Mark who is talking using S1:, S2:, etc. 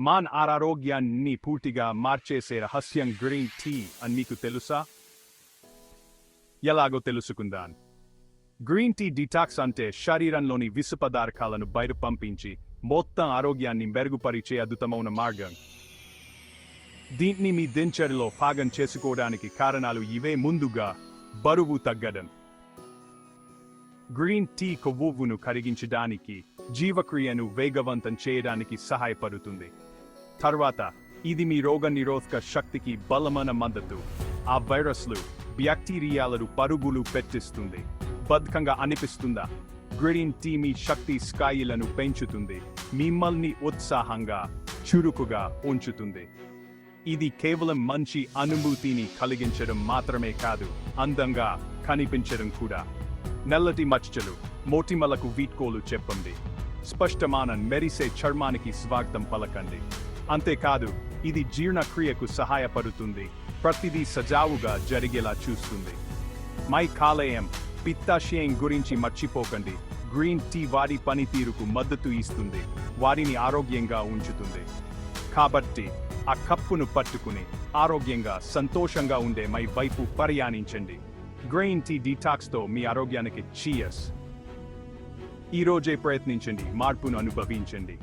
S1: మాన్ ఆరోగ్యాన్ని పూర్తిగా మార్చేసే రహస్యం గ్రీన్ టీ అని మీకు తెలుసా? ఎలాగో తెలుసుకుందాం. గ్రీన్ టీ డిటాక్స్ అంటే శరీరంలోని విసు పదార్థాలను బయట పంపించి మొత్తం ఆరోగ్యాన్ని మెరుగుపరిచే అద్భుతమైన మార్గం. దీన్ని మీ దినచర్యలో భాగం చేసుకోవడానికి కారణాలు ఇవే ముందుగా బరువు తగ్గడం. గ్రీన్ టీ కొవ్వును కరిగించడానికి జీవక్రియను వేగవంతం చేయడానికి సహాయపడుతుంది. తర్వాత ఇది మీ రోగ నిరోధక శక్తికి బలమైన మద్దతు ఆ వైరస్లు బ్యాక్టీరియాలను పరుగులు పెట్టిస్తుంది. బద్ధకంగా అనిపిస్తుందా? గ్రీన్ టీ మీ శక్తి స్థాయిలను పెంచుతుంది. మిమ్మల్ని ఉత్సాహంగా చురుకుగా ఉంచుతుంది. ఇది కేవలం మంచి అనుభూతిని కలిగించడం మాత్రమే కాదు అందంగా కనిపించడం కూడా. నల్లటి మచ్చలు మోటిమలకు వీట్కోలు చెప్పండి. స్పష్టమానం మెరిసే చర్మానికి స్వాగతం పలకండి. అంతేకాదు ఇది జీర్ణక్రియకు సహాయపడుతుంది. ప్రతిదీ సజావుగా జరిగేలా చూస్తుంది. మై కాలేయం పిత్తాశయం గురించి మర్చిపోకండి. గ్రీన్ టీ వారి పనితీరుకు మద్దతు ఇస్తుంది. వారిని ఆరోగ్యంగా ఉంచుతుంది. కాబట్టి ఆ కప్పును పట్టుకుని ఆరోగ్యంగా సంతోషంగా ఉండే మై వైపు ప్రయాణించండి. గ్రెయిన్ టీ డీటాక్స్తో మీ ఆరోగ్యానికి చీయస్ ఈ రోజే ప్రయత్నించండి మార్పును అనుభవించండి.